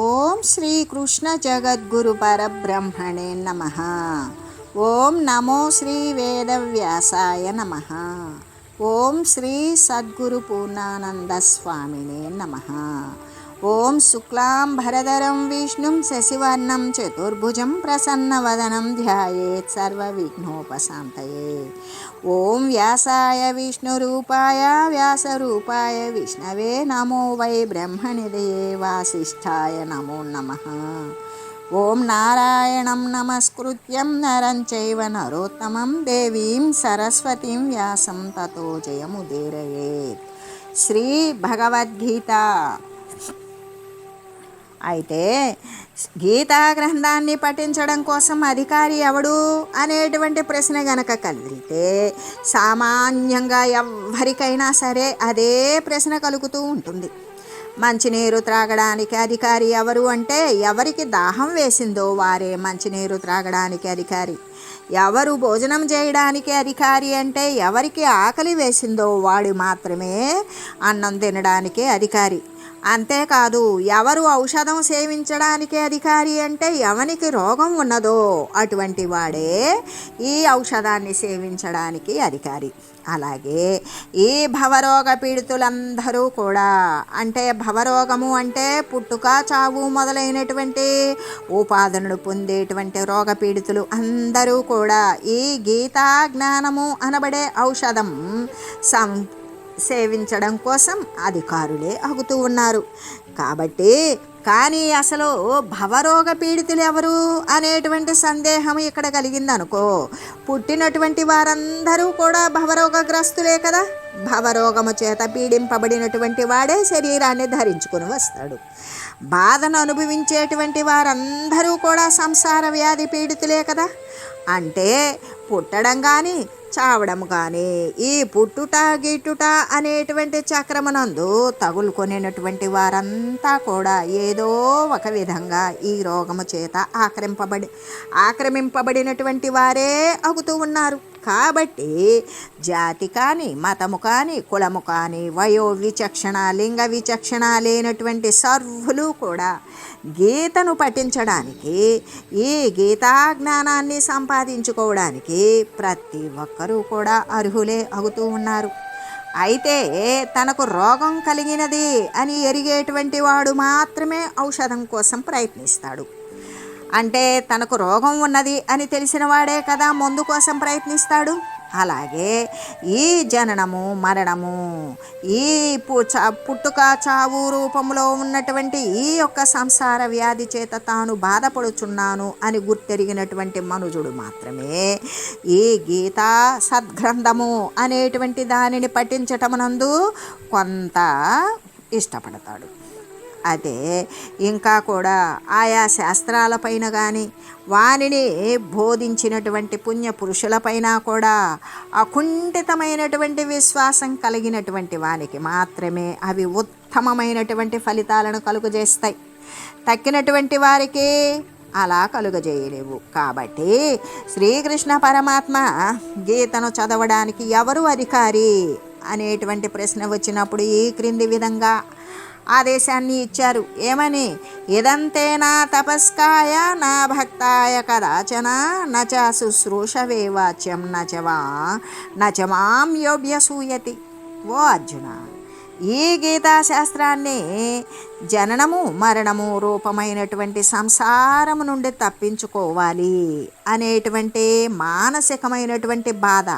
ఓం శ్రీ కృష్ణ జగద్గురు పరబ్రహ్మణే నమ. ఓం నమో శ్రీ వేదవ్యాసాయ నమ. ఓం శ్రీ సద్గురు పూర్ణానంద స్వామినే నమ. ఓం శుక్లాం భరధరం విష్ణుం శశివర్ణం చతుర్భుజం ప్రసన్నవదనం ధ్యాయేత్ సర్వవిఘ్నోపశాంతయే. ओम व्यासाय विष्णुरूपाय, व्यासरूपाय विष्णवे नमो वै ब्रह्मनिधये वासिष्ठाय नमो नमः। ॐ नारायणं नमस्कृत्यं, नरं चैव नरोत्तमं, देवीं सरस्वतीं व्यासं ततो जयमुदीरयेत्। श्रीभगवद्गीता। అయితే గీతా గ్రంథాన్ని పఠించడం కోసం అధికారి ఎవడు అనేటువంటి ప్రశ్న గనక కలిగితే సామాన్యంగా ఎవరికైనా సరే అదే ప్రశ్న కలుగుతూ ఉంటుంది. మంచినీరు త్రాగడానికి అధికారి ఎవరు అంటే ఎవరికి దాహం వేసిందో వారే మంచినీరు త్రాగడానికి అధికారి. ఎవరు భోజనం చేయడానికి అధికారి అంటే ఎవరికి ఆకలి వేసిందో వాడు మాత్రమే అన్నం తినడానికి అధికారి. అంతేకాదు ఎవరు ఔషధం సేవించడానికి అధికారి అంటే ఎవనికి రోగం ఉన్నదో అటువంటి వాడే ఈ ఔషధాన్ని సేవించడానికి అధికారి. అలాగే ఈ భవరోగ పీడితులందరూ కూడా అంటే భవరోగము అంటే పుట్టుక చావు మొదలైనటువంటి ఉపాధనుడు పొందేటువంటి రోగ పీడితులు అందరూ కూడా ఈ గీతా జ్ఞానము అనబడే ఔషధం సం సేవించడం కోసం అధికారులే అగుతూ ఉన్నారు. కాబట్టి కానీ అసలు భవరోగ పీడితులు ఎవరు అనేటువంటి సందేహం ఇక్కడ కలిగిందనుకో పుట్టినటువంటి వారందరూ కూడా భవరోగగ్రస్తులే కదా. భవరోగము చేత పీడింపబడినటువంటి వాడే శరీరాన్ని ధరించుకుని వస్తాడు. బాధను అనుభవించేటువంటి వారందరూ కూడా సంసార వ్యాధి పీడితులే కదా. అంటే పుట్టడం కానీ చావడం కానీ ఈ పుట్టుట గిట్టుట అనేటువంటి చక్రమనందు తగులుకొనినటువంటి వారంతా కూడా ఏదో ఒక విధంగా ఈ రోగము చేత ఆక్రమింపబడి ఆక్రమింపబడినటువంటి వారే అగుతూ ఉన్నారు. కాబట్టి జాతి కానీ మతము కానీ కులము కానీ వయో విచక్షణ లింగ విచక్షణ లేనటువంటి సర్వులు కూడా గీతను పఠించడానికి ఈ గీతా జ్ఞానాన్ని సంపాదించుకోవడానికి ప్రతి ఒక్కరూ కూడా అర్హులే అవుతూ ఉన్నారు. అయితే తనకు రోగం కలిగినది అని ఎరిగేటువంటి వాడు మాత్రమే ఔషధం కోసం ప్రయత్నిస్తాడు. అంటే తనకు రోగం ఉన్నది అని తెలిసిన వాడే కదా మందు కోసం ప్రయత్నిస్తాడు? అలాగే ఈ జననము మరణము ఈ పుట్టుక చావు రూపంలో ఉన్నటువంటి ఈ యొక్క సంసార వ్యాధి చేత తాను బాధపడుచున్నాను అని గుర్తెరిగినటువంటి మనుజుడు మాత్రమే ఈ గీతా సద్గ్రంథము అనేటువంటి దానిని పఠించటమునందు కొంత ఇష్టపడతాడు. అదే. ఇంకా కూడా ఆయా శాస్త్రాలపైన కానీ వానిని బోధించినటువంటి పుణ్య పురుషులపైన కూడా అకుంఠితమైనటువంటి విశ్వాసం కలిగినటువంటి వానికి మాత్రమే అవి ఉత్తమమైనటువంటి ఫలితాలను కలుగజేస్తాయి. తక్కినటువంటి వారికి అలా కలుగజేయలేవు. కాబట్టి శ్రీకృష్ణ పరమాత్మ గీతను చదవడానికి ఎవరు అధికారి అనేటువంటి ప్రశ్న వచ్చినప్పుడు ఈ క్రింది విధంగా ఆదేశాన్ని ఇచ్చారు. ఏమని? ఇదంతే నా తపస్కాయ? నా భక్తాయ కదాచన? నచ శుశ్రూషవే వాచ్యం నచవా నచమాం యోభ్యసూయతి ఓ అర్జున ఈ గీతాశాస్త్రాన్ని జననము మరణము రూపమైనటువంటి సంసారము నుండి తప్పించుకోవాలి అనేటువంటి మానసికమైనటువంటి బాధ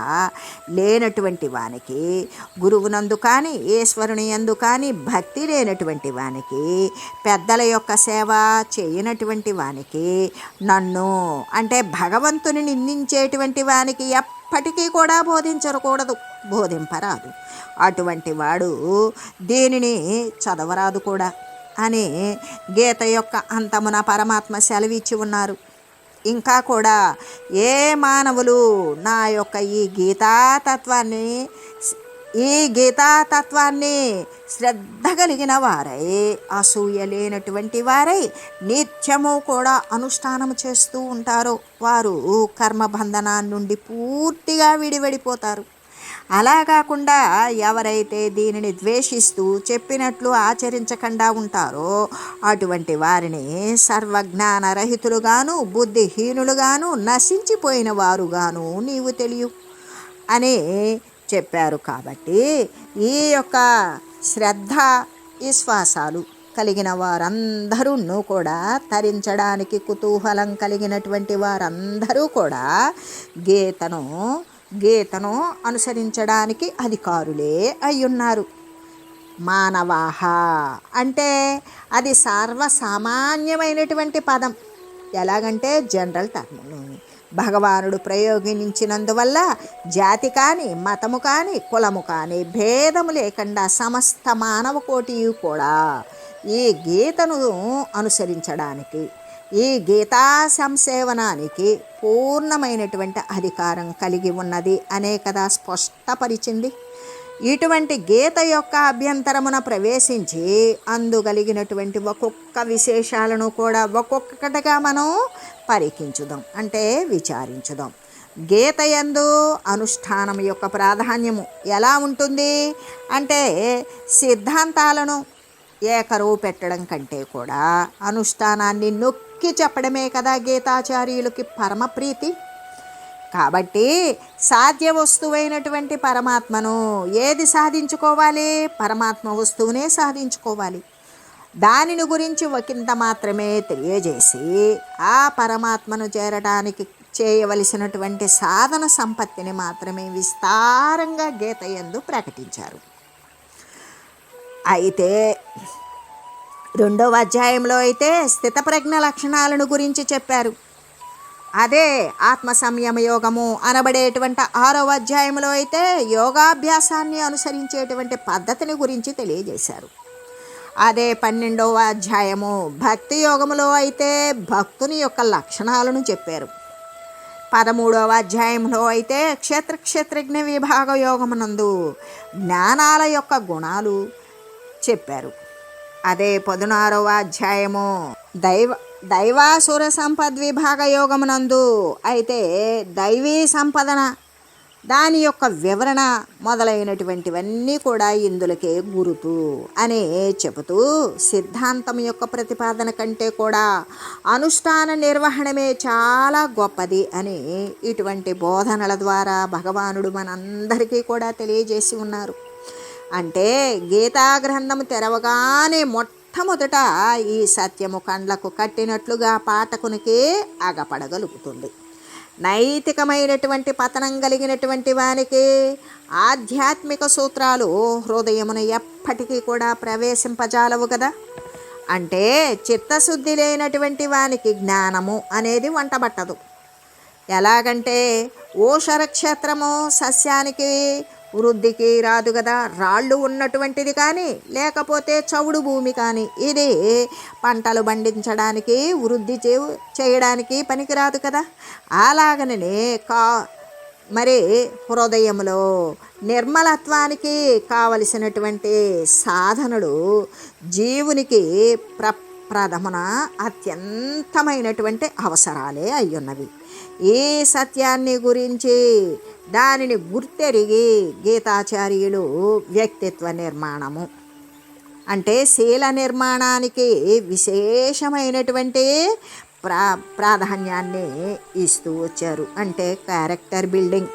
లేనటువంటి వానికి గురువునందు కానీ ఈశ్వరుని ఎందు కానీ భక్తి లేనటువంటి వానికి పెద్దల యొక్క సేవ చేయనటువంటి వానికి నన్ను అంటే భగవంతుని నిందించేటువంటి వానికి ఎప్పటికీ కూడా బోధించకూడదు బోధింపరాదు. అటువంటి వాడు దీనిని చదవరాదు కూడా. అని గీత యొక్క అంతమున పరమాత్మ సెలవిచ్చి ఉన్నారు. ఇంకా కూడా ఏ మానవులు నా యొక్క ఈ గీతాతత్వాన్ని ఈ గీతాతత్వాన్ని శ్రద్ధ కలిగిన వారై అసూయ లేనటువంటి వారై నిత్యము కూడా అనుష్ఠానం చేస్తూ ఉంటారు. వారు కర్మబంధనాన్ని నుండి పూర్తిగా విడివడిపోతారు. అలా కాకుండా ఎవరైతే దీనిని ద్వేషిస్తూ చెప్పినట్లు ఆచరించకుండా ఉంటారో అటువంటి వారిని సర్వజ్ఞానరహితులుగాను బుద్ధిహీనులుగాను నశించిపోయిన వారుగాను నీవు తెలియ అని చెప్పారు కాబట్టి ఈ యొక్క శ్రద్ధ విశ్వాసాలు కలిగిన వారందరూ కూడా తరించడానికి కుతూహలం కలిగినటువంటి వారందరూ కూడా గీతను గీతను అనుసరించడానికి అధికారులే అయ్యున్నారు. మానవాహ అంటే అది సర్వసామాన్యమైనటువంటి పదం. ఎలాగంటే జనరల్ టర్మ్ భగవానుడు ప్రయోగించినందువల్ల జాతి కానీ మతము కానీ కులము కానీ భేదము లేకుండా సమస్త మానవ కోటి కూడా ఈ గీతను అనుసరించడానికి ఈ గీతా సంసేవనానికి పూర్ణమైనటువంటి అధికారం కలిగి ఉన్నది అనే కదా స్పష్టపరిచింది. ఇటువంటి గీత యొక్క అభ్యంతరమున ప్రవేశించి అందుగలిగినటువంటి ఒక్కొక్క విశేషాలను కూడా ఒక్కొక్కటిగా మనం పరికించుదాం అంటే విచారించుదాం. గీత యందు అనుష్ఠానం యొక్క ప్రాధాన్యము ఎలా ఉంటుంది అంటే సిద్ధాంతాలను ఏకరువు పెట్టడం కంటే కూడా అనుష్ఠానాన్ని నొక్కి చెప్పడమే కదా గీతాచార్యులకి పరమప్రీతి. కాబట్టి సాధ్య వస్తువైనటువంటి పరమాత్మను ఏది సాధించుకోవాలి? పరమాత్మ వస్తువునే సాధించుకోవాలి. దానిని గురించి ఒకంత మాత్రమే తెలియజేసి ఆ పరమాత్మను చేరడానికి చేయవలసినటువంటి సాధన సంపత్తిని మాత్రమే విస్తారంగా గీత ఎందు ప్రకటించారు. అయితే రెండవ అధ్యాయంలో అయితే స్థితప్రజ్ఞ లక్షణాలను గురించి చెప్పారు. అదే ఆత్మ సంయమ యోగము అనబడేటువంటి ఆరవ అధ్యాయంలో అయితే యోగాభ్యాసాన్ని అనుసరించేటువంటి పద్ధతిని గురించి తెలియజేశారు. అదే పన్నెండవ అధ్యాయము భక్తి యోగములో అయితే భక్తుని యొక్క లక్షణాలను చెప్పారు. పదమూడవ అధ్యాయంలో అయితే క్షేత్ర క్షేత్రజ్ఞ విభాగ యోగమునందు జ్ఞానాల యొక్క గుణాలు చెప్పారు. అదే పదునారవ అధ్యాయము. దైవ దైవాసుర సంపద్ విభాగ యోగమునందు అయితే దైవీ సంపదన దాని యొక్క వివరణ మొదలైనటువంటివన్నీ కూడా ఇందులకే గురుతు అని చెబుతూ సిద్ధాంతం యొక్క ప్రతిపాదన కంటే కూడా అనుష్ఠాన నిర్వహణమే చాలా గొప్పది అని ఇటువంటి బోధనల ద్వారా భగవానుడు మనందరికీ కూడా తెలియజేసి ఉన్నారు. అంటే గీతాగ్రంథము తెరవగానే మొట్టమొదట ఈ సత్యము కండ్లకు కట్టినట్లుగా పాఠకునికి అగపడగలుగుతుంది. నైతికమైనటువంటి పతనం కలిగినటువంటి వానికి ఆధ్యాత్మిక సూత్రాలు హృదయమును ఎప్పటికీ కూడా ప్రవేశింపజాలవు కదా అంటే చిత్తశుద్ధి లేనటువంటి వానికి జ్ఞానము అనేది వంటబట్టదు. ఎలాగంటే ఓషరక్షేత్రము సస్యానికి వృద్ధికి రాదు కదా రాళ్ళు ఉన్నటువంటిది కానీ లేకపోతే చవుడు భూమి కానీ ఇది పంటలు పండించడానికి వృద్ధి చే చేయడానికి పనికిరాదు కదా. అలాగనే కా మరి హృదయంలో నిర్మలత్వానికి కావలసినటువంటి సాధనలు జీవునికి ప్ర ప్రథమన అత్యంతమైనటువంటి అవసరాలే అయ్యున్నవి. ఈ సత్యాన్ని గురించి దానిని గుర్తెరిగి గీతాచార్యులు వ్యక్తిత్వ నిర్మాణము. అంటే శీల నిర్మాణానికి విశేషమైనటువంటి ప్రా ప్రాధాన్యాన్ని ఇస్తూ వచ్చారు. అంటే క్యారెక్టర్ బిల్డింగ్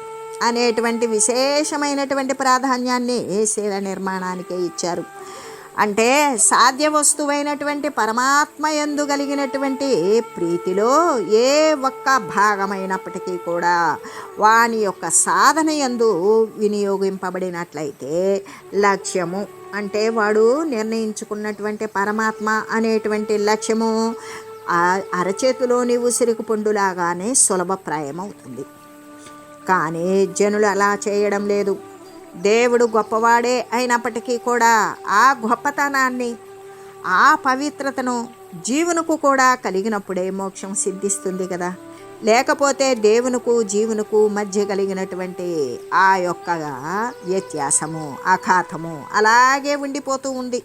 అనేటువంటి విశేషమైనటువంటి ప్రాధాన్యాన్ని శీల నిర్మాణానికే ఇచ్చారు. అంటే సాధ్య వస్తువైనటువంటి పరమాత్మ ఎందు కలిగినటువంటి ప్రీతిలో ఏ ఒక్క భాగమైనప్పటికీ కూడా వాని యొక్క సాధన ఎందు వినియోగింపబడినట్లయితే లక్ష్యము. అంటే వాడు నిర్ణయించుకున్నటువంటి పరమాత్మ అనేటువంటి లక్ష్యము అరచేతిలోని ఉసిరికి పండులాగానే సులభప్రాయమవుతుంది. కానీ జనులు అలా చేయడం లేదు. దేవుడు గొప్పవాడే అయినప్పటికీ కూడా ఆ గొప్పతనాన్ని ఆ పవిత్రతను జీవునకు కూడా కలిగినప్పుడే మోక్షం సిద్ధిస్తుంది కదా. లేకపోతే దేవునికి జీవునకు మధ్య కలిగినటువంటి ఆ యొక్క వ్యత్యాసము అఖాతము అలాగే ఉండిపోతూ ఉంది.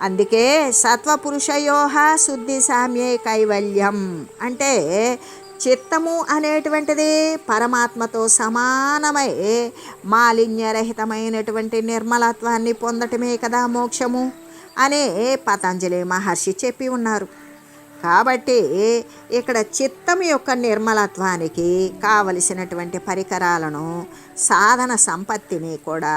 అందుకే సత్వపురుషయోహ శుద్ధి సామ్యే కైవల్యం అంటే చిత్తము అనేటువంటిది పరమాత్మతో సమానమై మాలిన్యరహితమైనటువంటి నిర్మలత్వాన్ని పొందటమే కదా మోక్షము అనే పతంజలి మహర్షి చెప్పి ఉన్నారు. కాబట్టి ఇక్కడ చిత్తం యొక్క నిర్మలత్వానికి కావలసినటువంటి పరికరాలను సాధన సంపత్తిని కూడా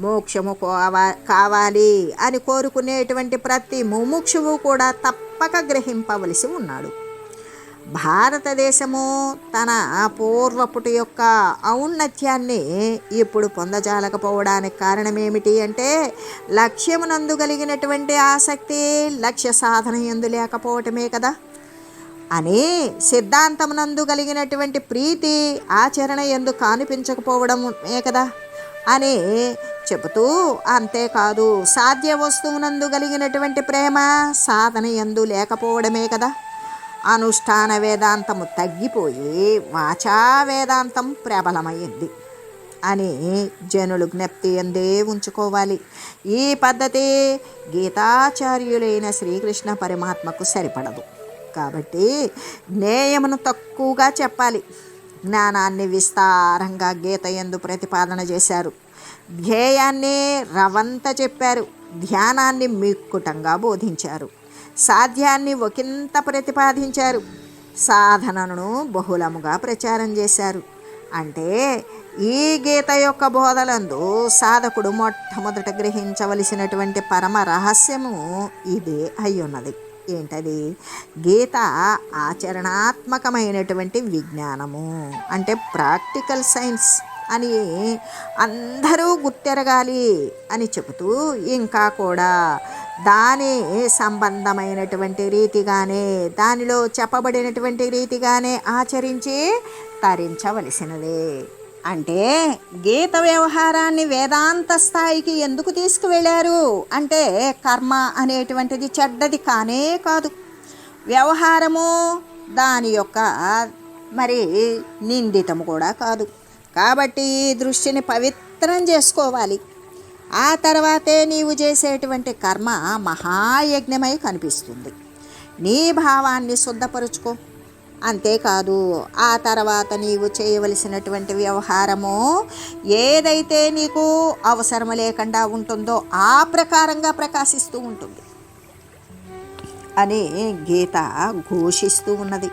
మోక్షము కోవా కావాలి అని కోరుకునేటువంటి ప్రతి ముముక్షువు కూడా తప్పక గ్రహింపవలసి ఉన్నాడు. భారతదేశము తన పూర్వపుటి యొక్క ఔన్నత్యాన్ని ఇప్పుడు పొందజాలకపోవడానికి కారణం ఏమిటి అంటే లక్ష్యమునందు కలిగినటువంటి ఆసక్తి లక్ష్య సాధన ఎందు లేకపోవటమే కదా. అని సిద్ధాంతమునందు కలిగినటువంటి ప్రీతి ఆచరణ ఎందు కానిపించకపోవడమే కదా. అని చెబుతూ అంతేకాదు సాధ్య వస్తువునందు కలిగినటువంటి ప్రేమ సాధన ఎందు లేకపోవడమే కదా. అనుష్ఠాన వేదాంతము తగ్గిపోయి వాచా వేదాంతం ప్రబలమైంది. అని జనులు జ్ఞప్తి ఎందే ఉంచుకోవాలి. ఈ పద్ధతి గీతాచార్యులైన శ్రీకృష్ణ పరమాత్మకు సరిపడదు. కాబట్టి జ్ఞేయమును తక్కువగా చెప్పాలి. జ్ఞానాన్ని విస్తారంగా గీత ఎందు ప్రతిపాదన చేశారు. ధ్యేయాన్ని రవంత చెప్పారు. ధ్యానాన్ని మిక్కుటంగా బోధించారు. సాధ్యాన్ని ఒకంత ప్రతిపాదించారు. సాధనను బహుళముగా ప్రచారం చేశారు. అంటే ఈ గీత యొక్క బోధలందు సాధకుడు మొట్టమొదట గ్రహించవలసినటువంటి పరమ రహస్యము ఇదే అయ్యున్నది. ఏంటది? గీత ఆచరణాత్మకమైనటువంటి విజ్ఞానము. అంటే ప్రాక్టికల్ సైన్స్. అని అందరూ గుర్తెరగాలి అని చెబుతూ ఇంకా కూడా దాని సంబంధమైనటువంటి రీతిగానే దానిలో చెప్పబడినటువంటి రీతిగానే ఆచరించి తరించవలసినదే. అంటే గీత వ్యవహారాన్ని వేదాంత స్థాయికి ఎందుకు తీసుకువెళ్ళారు? అంటే కర్మ అనేటువంటిది చెడ్డది కానే కాదు. వ్యవహారము దాని యొక్క మరి నిందితము కూడా కాదు. కాబట్టి ఈ దృష్టిని పవిత్రం చేసుకోవాలి. ఆ తర్వాతే నీవు చేసేటువంటి కర్మ మహాయజ్ఞమై కనిపిస్తుంది. నీ భావాన్ని శుద్ధపరుచుకో. అంతేకాదు ఆ తర్వాత నీవు చేయవలసినటువంటి వ్యవహారము ఏదైతే నీకు అవసరం లేకుండా ఉంటుందో ఆ ప్రకారంగా ప్రకాశిస్తూ ఉంటుంది. అని గీత ఘోషిస్తూ ఉన్నది.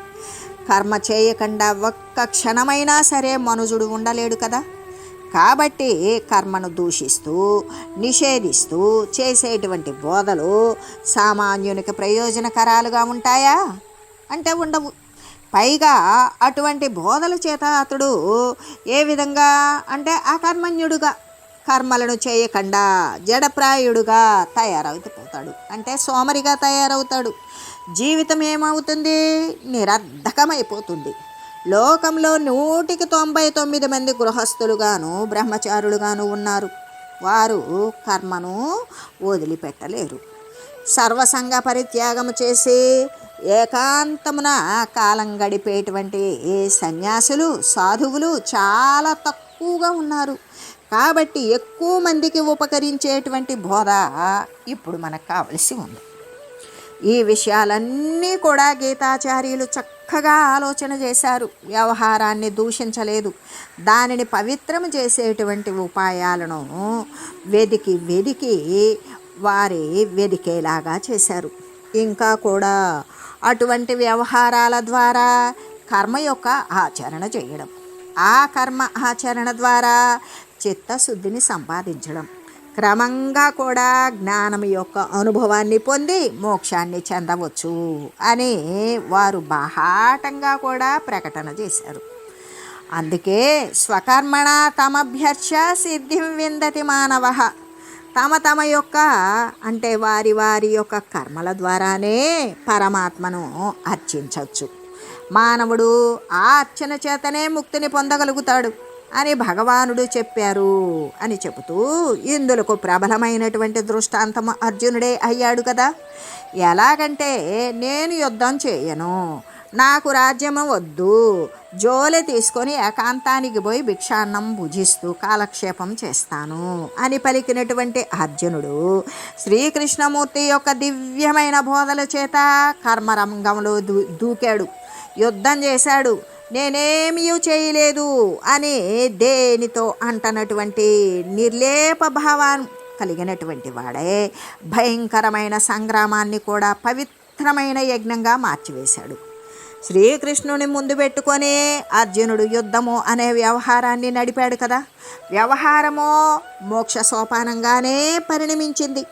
కర్మ చేయకుండా ఒక్క క్షణమైనా సరే మనుజుడు ఉండలేడు కదా. కాబట్టి కర్మను దూషిస్తూ నిషేధిస్తూ చేసేటువంటి బోధలు సామాన్యునికి ప్రయోజనకరాలుగా ఉంటాయా? అంటే ఉండవు. పైగా అటువంటి బోధల చేత అతడు ఏ విధంగా అంటే అకర్మణ్యుడుగా కర్మలను చేయకుండా జడప్రాయుడుగా తయారవుతాడు అంటే సోమరిగా తయారవుతాడు. జీవితం ఏమవుతుంది? నిరర్ధకమైపోతుంది. లోకంలో నూటికి తొంభై తొమ్మిది మంది గృహస్థులుగాను బ్రహ్మచారులుగాను ఉన్నారు. వారు కర్మను వదిలిపెట్టలేరు. సర్వసంగ పరిత్యాగము చేసి ఏకాంతమున కాలం గడిపేటువంటి ఏ సన్యాసులు సాధువులు చాలా తక్కువగా ఉన్నారు. కాబట్టి ఎక్కువ మందికి ఉపకరించేటువంటి బోధ ఇప్పుడు మనకు కావలసి ఉంది. ఈ విషయాలన్నీ కూడా గీతాచార్యులు చక్కగా ఆలోచన చేశారు. వ్యవహారాన్ని దూషించలేదు. దానిని పవిత్రం చేసేటువంటి ఉపాయాలను వెదికి వెదికి వారి వెదికేలాగా చేశారు. ఇంకా కూడా అటువంటి వ్యవహారాల ద్వారా కర్మ యొక్క ఆచరణ చేయడం. ఆ కర్మ ఆచరణ ద్వారా చిత్తశుద్ధిని సంపాదించడం. క్రమంగా కూడా జ్ఞానం యొక్క అనుభవాన్ని పొంది మోక్షాన్ని చెందవచ్చు అని వారు బాహాటంగా కూడా ప్రకటన చేశారు. అందుకే స్వకర్మణ తమభ్యర్చ సిద్ధిం విందతి మానవ. తమ తమ యొక్క అంటే వారి వారి యొక్క కర్మల ద్వారానే పరమాత్మను అర్చించవచ్చు. మానవుడు ఆ అర్చన చేతనే ముక్తిని పొందగలుగుతాడు. అని భగవానుడు చెప్పారు అని చెబుతూ ఇందులకు ప్రబలమైనటువంటి దృష్టాంతం అర్జునుడే అయ్యాడు కదా. ఎలాగంటే నేను యుద్ధం చేయను నాకు రాజ్యము వద్దు జోలె తీసుకొని ఏకాంతానికి పోయి భిక్షాన్నం భుజిస్తూ కాలక్షేపం చేస్తాను అని పలికినటువంటి అర్జునుడు శ్రీకృష్ణమూర్తి యొక్క దివ్యమైన బోధల చేత కర్మరంగంలో దూ దూకాడు. యుద్ధం చేశాడు. నేనేమీ చేయలేదు అని దేనితో అంటనటువంటి నిర్లేప భావం కలిగినటువంటి వాడే భయంకరమైన సంగ్రామాన్ని కూడా పవిత్రమైన యజ్ఞంగా మార్చివేశాడు. శ్రీకృష్ణుని ముందు పెట్టుకొని అర్జునుడు యుద్ధము అనే వ్యవహారాన్ని నడిపాడు కదా. వ్యవహారము మోక్ష సోపానంగానే పరిణమించింది.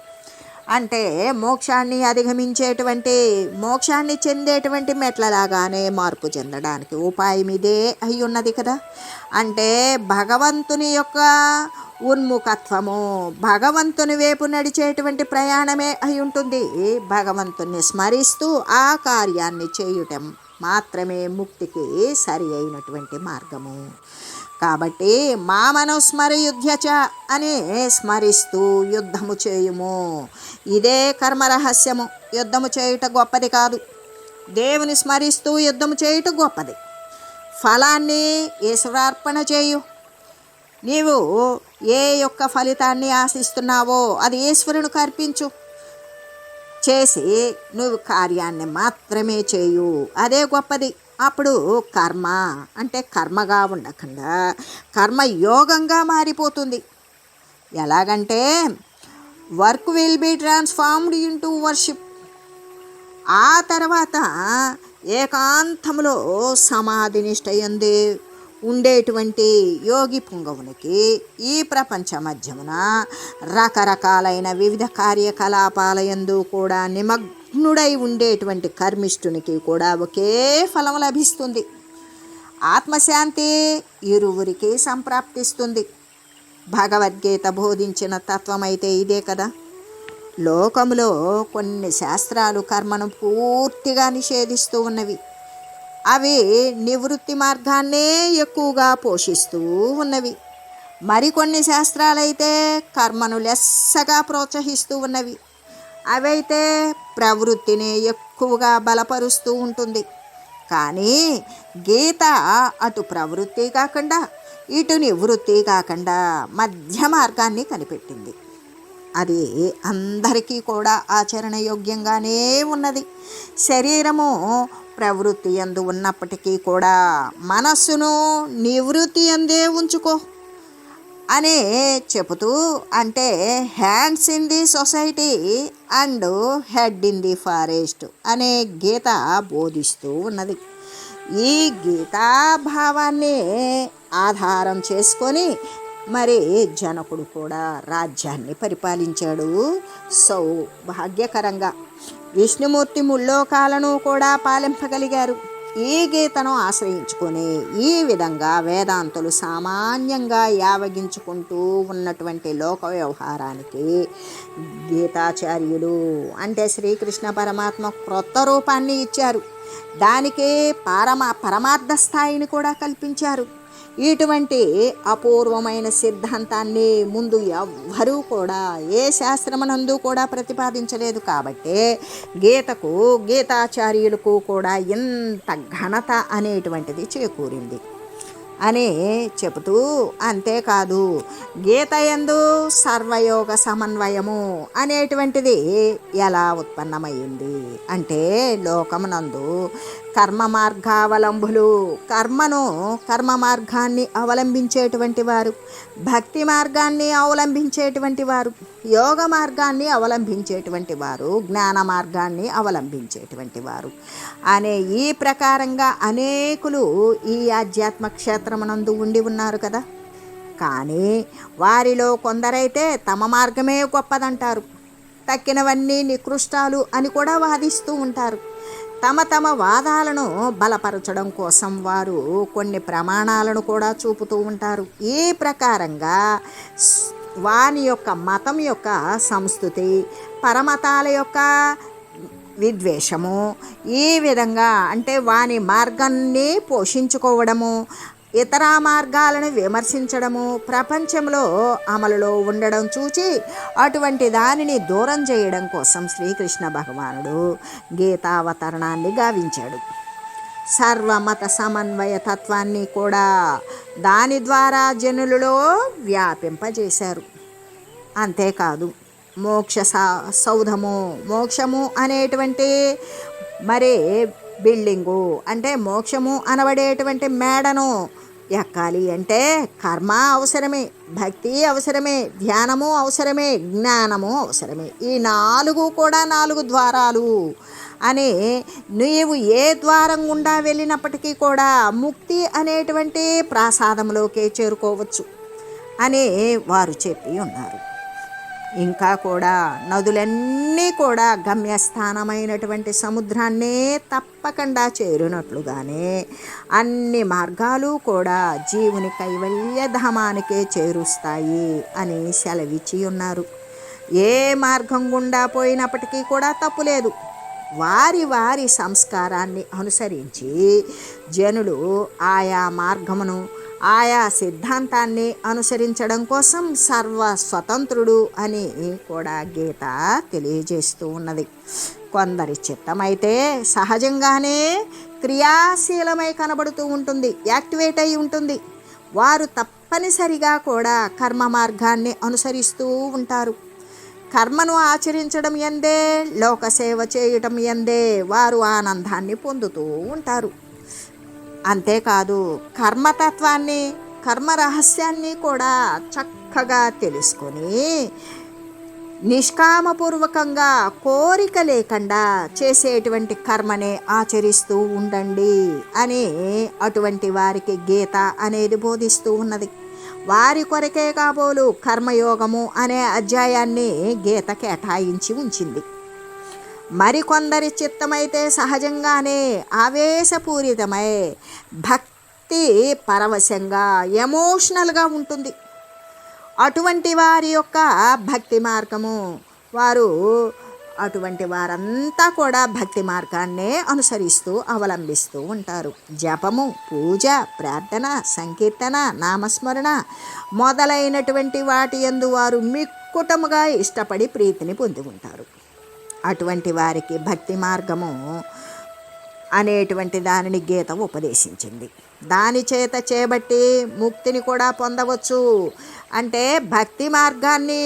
అంటే మోక్షాన్ని అధిగమించేటువంటి మోక్షాన్ని చెందేటువంటి మెట్లలాగానే మార్పు చెందడానికి ఉపాయం ఇదే అయి ఉన్నది కదా. అంటే భగవంతుని యొక్క ఉన్ముఖత్వము భగవంతుని వైపు నడిచేటువంటి ప్రయాణమే అయి ఉంటుంది. భగవంతుని స్మరిస్తూ ఆ కార్యాన్ని చేయటం మాత్రమే ముక్తికి సరి అయినటువంటి మార్గము. కాబట్టి మామను స్మరయుధ్యచ అని స్మరిస్తూ యుద్ధము చేయుము. ఇదే కర్మరహస్యము. యుద్ధము చేయుట గొప్పది కాదు. దేవుని స్మరిస్తూ యుద్ధము చేయుట గొప్పది. ఫలాన్ని ఈశ్వరార్పణ చేయు. నీవు ఏ యొక్క ఫలితాన్ని ఆశిస్తున్నావో అది ఈశ్వరునికి అర్పించు చేసి నువ్వు కార్యాన్ని మాత్రమే చేయు. అదే గొప్పది. అప్పుడు కర్మ అంటే కర్మగా ఉండకుండా కర్మ యోగంగా మారిపోతుంది. ఎలాగంటే work will be transformed into worship. ఆ తర్వాత ఏకాంతంలో సమాధి ఉండేటువంటి యోగి పుంగవునికి ఈ ప్రపంచ మధ్యమున రకరకాలైన వివిధ కార్యకలాపాల యందు కూడా నిమగ్ నిమగ్నుడై ఉండేటువంటి కర్మిష్ఠునికి కూడా ఒకే ఫలం లభిస్తుంది. ఆత్మశాంతి ఇరువురికి సంప్రాప్తిస్తుంది. భగవద్గీత బోధించిన తత్వం అయితే ఇదే కదా. లోకములో కొన్ని శాస్త్రాలు కర్మను పూర్తిగా నిషేధిస్తూ ఉన్నవి. అవి నివృత్తి మార్గాన్నే ఎక్కువగా పోషిస్తూ ఉన్నవి. మరికొన్ని శాస్త్రాలైతే కర్మను లెస్సగా ప్రోత్సహిస్తూ ఉన్నవి. అవైతే ప్రవృత్తిని ఎక్కువగా బలపరుస్తూ ఉంటుంది. కానీ గీత అటు ప్రవృత్తి కాకుండా ఇటు నివృత్తి కాకుండా మధ్య మార్గాన్ని కనిపెట్టింది. అది అందరికీ కూడా ఆచరణ యోగ్యంగానే ఉన్నది. శరీరము ప్రవృత్తి ఎందు ఉన్నప్పటికీ కూడా మనస్సును నివృత్తి ఎందే ఉంచుకో. అని చెబుతూ అంటే hands in the society and head in the forest అనే గీత బోధిస్తూ ఉన్నది. ఈ గీతాభావాన్ని ఆధారం చేసుకొని మరి జనకుడు కూడా రాజ్యాన్ని పరిపాలించాడు. సౌభాగ్యకరంగా. విష్ణుమూర్తి ముల్లోకాలను కూడా పాలింపగలిగారు. ఈ గీతను ఆశ్రయించుకొని ఈ విధంగా వేదాంతులు సామాన్యంగా యావగించుకుంటూ ఉన్నటువంటి లోక వ్యవహారానికి గీతాచార్యులు అంటే శ్రీకృష్ణ పరమాత్మ క్రొత్త రూపాన్ని ఇచ్చారు. దానికే పరమ పరమార్థ స్థాయిని కూడా కల్పించారు. ఇటువంటి అపూర్వమైన సిద్ధాంతాన్ని ముందు ఎవ్వరూ కూడా ఏ శాస్త్రమునందు కూడా ప్రతిపాదించలేదు కాబట్టి గీతకు గీతాచార్యులకు కూడా ఇంత ఘనత అనేటువంటిది చేకూరింది. అని చెబుతూ అంతేకాదు గీత ఎందు సర్వయోగ సమన్వయము అనేటువంటిది ఎలా ఉత్పన్నమైంది అంటే లోకమునందు కర్మ మార్గావలంబులు కర్మను కర్మ మార్గాన్ని అవలంబించేటువంటి వారు భక్తి మార్గాన్ని అవలంబించేటువంటి వారు యోగ మార్గాన్ని అవలంబించేటువంటి వారు జ్ఞాన మార్గాన్ని అవలంబించేటువంటి వారు. అనే ఈ ప్రకారంగా అనేకులు ఈ ఆధ్యాత్మ క్షేత్రమునందు ఉండి ఉన్నారు కదా. కానీ వారిలో కొందరైతే తమ మార్గమే గొప్పదంటారు. తక్కినవన్నీ నికృష్టాలు అని కూడా వాదిస్తూ ఉంటారు. తమ తమ వాదాలను బలపరచడం కోసం వారు కొన్ని ప్రమాణాలను కూడా చూపుతూ ఉంటారు. ఈ ప్రకారంగా వాని యొక్క మతం యొక్క సంస్కృతి పరమతాల యొక్క విద్వేషము ఈ విధంగా అంటే వాని మార్గాన్ని పోషించుకోవడము ఇతర మార్గాలను విమర్శించడము ప్రపంచంలో అమలులో ఉండడం చూచి అటువంటి దానిని దూరం చేయడం కోసం శ్రీకృష్ణ భగవానుడు గీతావతరణాన్ని గావించాడు. సర్వమత సమన్వయ తత్వాన్ని కూడా దాని ద్వారా జనులలో వ్యాపింపజేశారు. అంతేకాదు మోక్ష సౌధము మోక్షము అనేటువంటి మరే బిల్డింగు అంటే మోక్షము అనబడేటువంటి మేడను ఎక్కాలి అంటే కర్మ అవసరమే భక్తి అవసరమే ధ్యానము అవసరమే జ్ఞానము అవసరమే. ఈ నాలుగు కూడా నాలుగు ద్వారాలు అని నీవు ఏ ద్వారం గుండా వెళ్ళినప్పటికీ కూడా ముక్తి అనేటువంటి ప్రాసాదంలోకే చేరుకోవచ్చు అని వారు చెప్పి ఉన్నారు. ఇంకా కూడా నదులన్నీ కూడా గమ్యస్థానమైనటువంటి సముద్రాన్నే తప్పకుండా చేరినట్లుగానే అన్ని మార్గాలు కూడా జీవుని కైవల్యధామానికే చేరుస్తాయి అని సెలవిచ్చి ఉన్నారు. ఏ మార్గం గుండా పోయినప్పటికీ కూడా తప్పులేదు వారి వారి సంస్కారాన్ని అనుసరించి జనులు ఆయా మార్గమును ఆయా సిద్ధాంతాన్ని అనుసరించడం కోసం సర్వ స్వతంత్రుడు అని కూడా గీత తెలియజేస్తూ ఉన్నది. కొందరి చిత్తమైతే సహజంగానే క్రియాశీలమై కనబడుతూ ఉంటుంది యాక్టివేట్ అయి ఉంటుంది. వారు తప్పనిసరిగా కూడా కర్మ మార్గాన్ని అనుసరిస్తూ ఉంటారు. కర్మను ఆచరించడం ఎందే లోకసేవ చేయటం ఎందే వారు ఆనందాన్ని పొందుతూ ఉంటారు. అంతేకాదు కర్మతత్వాన్ని కర్మ రహస్యాన్ని కూడా చక్కగా తెలుసుకొని నిష్కామపూర్వకంగా కోరిక లేకుండా చేసేటువంటి కర్మనే ఆచరిస్తూ ఉండండి అని అటువంటి వారికి గీత అనేది బోధిస్తూ ఉన్నది. వారి కొరకే కాబోలు కర్మయోగము అనే అధ్యాయాన్ని గీత కేటాయించి ఉంచింది. మరికొందరి చిత్తమైతే సహజంగానే ఆవేశపూరితమై భక్తి పరవశంగా ఎమోషనల్గా ఉంటుంది. అటువంటి వారి యొక్క భక్తి మార్గము వారు అటువంటి వారంతా కూడా భక్తి మార్గాన్నే అనుసరిస్తూ అవలంబిస్తూ ఉంటారు. జపము పూజ ప్రార్థన సంకీర్తన నామస్మరణ మొదలైనటువంటి వాటి యందు వారు మిక్కుటముగా ఇష్టపడి ప్రీతిని పొంది ఉంటారు. అటువంటి వారికి భక్తి మార్గము అనేటువంటి దానిని గీత ఉపదేశించింది. దాని చేత చేబట్టి ముక్తిని కూడా పొందవచ్చు. అంటే భక్తి మార్గాన్ని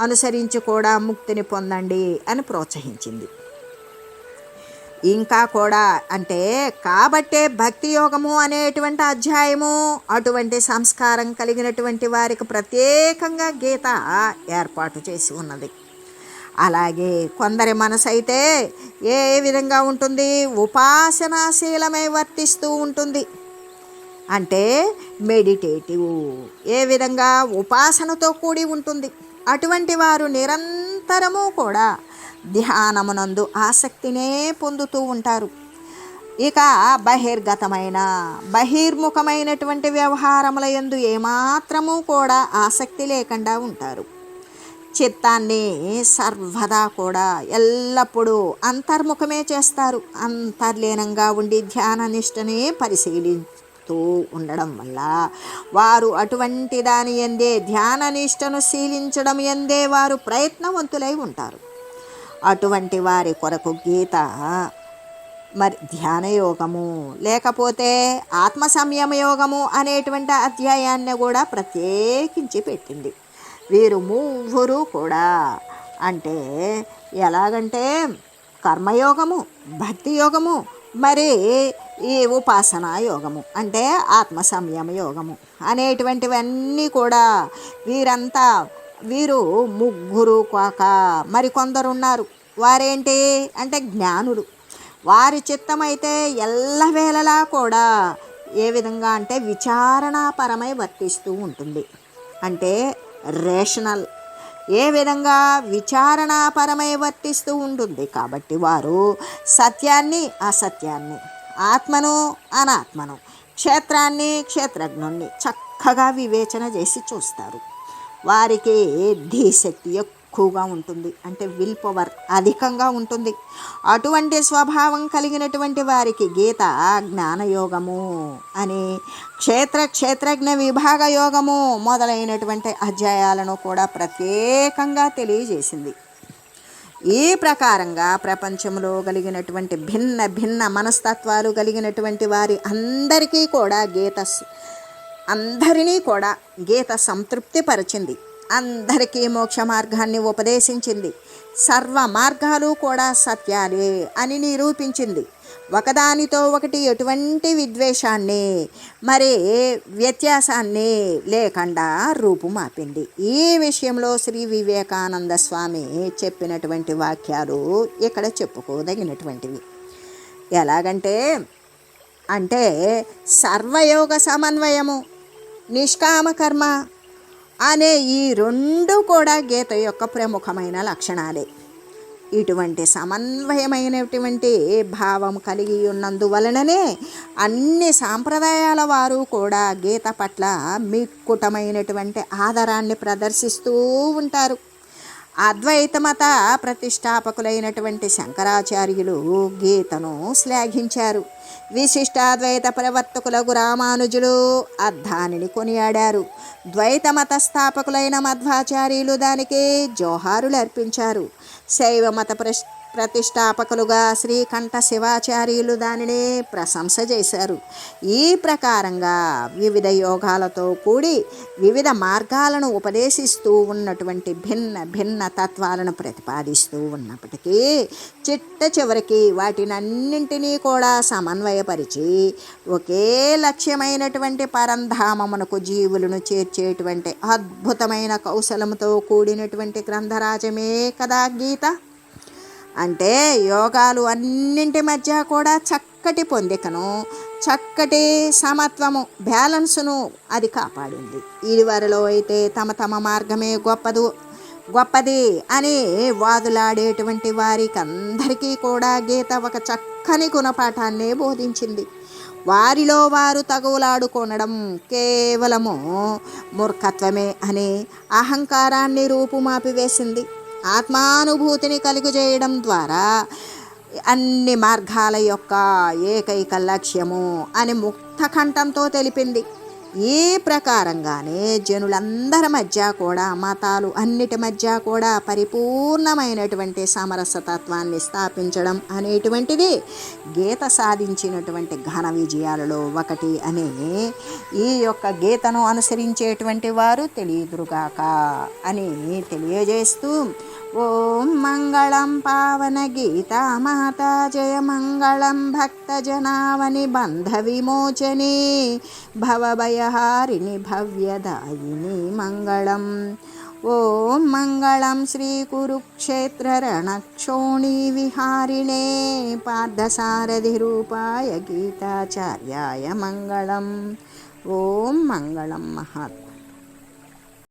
అనుసరించి కూడా ముక్తిని పొందండి అని ప్రోత్సహించింది. ఇంకా కూడా అంటే కాబట్టే భక్తి యోగము అనేటువంటి అధ్యాయము అటువంటి సంస్కారం కలిగినటువంటి వారికి ప్రత్యేకంగా గీత ఏర్పాటు చేసి ఉన్నది. అలాగే కొందరి మనసు అయితే ఏ విధంగా ఉంటుంది? ఉపాసనాశీలమై వర్తిస్తూ ఉంటుంది. అంటే మెడిటేటివ్ ఏ విధంగా ఉపాసనతో కూడి ఉంటుంది. అటువంటి వారు నిరంతరము కూడా ధ్యానమునందు ఆసక్తినే పొందుతూ ఉంటారు. ఇక బహిర్గతమైన బహిర్ముఖమైనటువంటి వ్యవహారముల యందు ఏమాత్రము కూడా ఆసక్తి లేకుండా ఉంటారు. చిత్తాన్ని సర్వదా కూడా ఎల్లప్పుడూ అంతర్ముఖమే చేస్తారు. అంతర్లీనంగా ఉండి ధ్యాన నిష్టనే పరిశీలిస్తూ ఉండడం వల్ల వారు అటువంటి దాని ఎందే ధ్యాన నిష్టను శీలించడం ఎందే వారు ప్రయత్నవంతులై ఉంటారు. అటువంటి వారి కొరకు గీత మరి ధ్యాన యోగము లేకపోతే ఆత్మ సంయమ యోగము అనేటువంటి అధ్యాయాన్ని కూడా ప్రత్యేకించి పెట్టింది. వీరు మూవురు కూడా. అంటే ఎలాగంటే కర్మయోగము భక్తి యోగము మరి ఈ ఉపాసన యోగము అంటే ఆత్మ సంయమ యోగము అనేటువంటివన్నీ కూడా వీరంతా వీరు ముగ్గురు కాక మరికొందరు ఉన్నారు వారేంటి? అంటే జ్ఞానులు. వారి చిత్తమైతే ఎల్లవేళలా కూడా ఏ విధంగా అంటే విచారణాపరమై వర్తిస్తూ ఉంటుంది. అంటే రేషనల్ ఏ విధంగా విచారణాపరమై వర్తిస్తూ ఉంటుంది? కాబట్టి వారు సత్యాన్ని అసత్యాన్ని ఆత్మను అనాత్మను క్షేత్రాన్ని క్షేత్రజ్ఞుణ్ణి చక్కగా వివేచన చేసి చూస్తారు. వారికి ధీశక్తి ఎక్కువగా ఉంటుంది. అంటే విల్ పవర్ అధికంగా ఉంటుంది. అటువంటి స్వభావం కలిగినటువంటి వారికి గీత జ్ఞానయోగము అని క్షేత్ర క్షేత్రజ్ఞ విభాగ యోగము మొదలైనటువంటి అధ్యాయాలను కూడా ప్రత్యేకంగా తెలియజేసింది. ఈ ప్రకారంగా ప్రపంచంలో కలిగినటువంటి భిన్న భిన్న మనస్తత్వాలు కలిగినటువంటి వారి అందరికీ కూడా గీత అందరినీ కూడా గీత సంతృప్తి పరిచింది అందరికీ మోక్ష మార్గాన్ని ఉపదేశించింది. సర్వ మార్గాలు కూడా సత్యాలే అని నిరూపించింది. ఒకదానితో ఒకటి ఎటువంటి విద్వేషాన్ని మరి వ్యత్యాసాన్ని లేకుండా రూపుమాపింది ఈ విషయంలో శ్రీ వివేకానంద స్వామి చెప్పినటువంటి వాక్యాలు ఇక్కడ చెప్పుకోదగినటువంటివి. ఎలాగంటే అంటే సర్వయోగ సమన్వయము నిష్కామ కర్మ అనే ఈ రెండు కూడా గీత యొక్క ప్రముఖమైన లక్షణాలే. ఇటువంటి సమన్వయమైనటువంటి భావం కలిగి ఉన్నందువలననే అన్ని సాంప్రదాయాల వారు కూడా గీత పట్ల మిక్కుటమైనటువంటి ఆదరాన్ని ప్రదర్శిస్తూ ఉంటారు. అద్వైత మత ప్రతిష్టాపకులైనటువంటి శంకరాచార్యులు గీతను శ్లాఘించారు. విశిష్టాద్వైత ప్రవర్తకులకు రామానుజులు అద్దానిని కొనియాడారు. ద్వైత మత స్థాపకులైన మధ్వాచార్యులు దానికి జోహారులు అర్పించారు. శైవ మత ప్రశ్ ప్రతిష్టాపకులుగా శ్రీకంఠ శివాచార్యులు దానిని ప్రశంస చేశారు. ఈ ప్రకారంగా వివిధ యోగాలతో కూడి వివిధ మార్గాలను ఉపదేశిస్తూ ఉన్నటువంటి భిన్న భిన్న తత్వాలను ప్రతిపాదిస్తూ ఉన్నప్పటికీ చిట్ట చివరికి వాటినన్నింటినీ కూడా సమన్వయపరిచి ఒకే లక్ష్యమైనటువంటి పరంధామమునకు జీవులను చేర్చేటువంటి అద్భుతమైన కౌశలంతో కూడినటువంటి గ్రంథరాజమే కదా గీత. అంటే యోగాలు అన్నింటి మధ్య కూడా చక్కటి పొందికను చక్కటి సమత్వము బ్యాలెన్స్ను అది కాపాడింది. ఇదివరలో అయితే తమ తమ మార్గమే గొప్పదు గొప్పది అని వాదులాడేటువంటి వారికి అందరికీ కూడా గీత ఒక చక్కని గుణపాఠాన్నే బోధించింది. వారిలో వారు తగులాడుకొనడం కేవలము మూర్ఖత్వమే అని అహంకారాన్ని రూపుమాపివేసింది. ఆత్మానుభూతిని కలుగజేయడం ద్వారా అన్ని మార్గాల యొక్క ఏకైక లక్ష్యము అని ముక్త కంఠంతో తెలిపింది. ఈ ప్రకారంగానే జనులందరి మధ్య కూడా మతాలు అన్నిటి మధ్య కూడా పరిపూర్ణమైనటువంటి సమరసతత్వాన్ని స్థాపించడం అనేటువంటిది గీత సాధించినటువంటి ఘన విజయాలలో ఒకటి అని ఈ యొక్క గీతను అనుసరించేటువంటి వారు తెలియదురుగాక అని తెలియజేస్తూ ఓం మంగళం పావన గీతా మాత జయ మంగళం భక్తజనావని బంధ విమోచనే భవభయహారిణి భవ్యదాయిని మంగళం. ఓం మంగళం శ్రీ కురుక్షేత్ర రణక్షోణి విహారిణే. పార్థసారథి రూపాయ గీతాచార్యాయ మంగళం. ఓం మంగళం మహాత్మ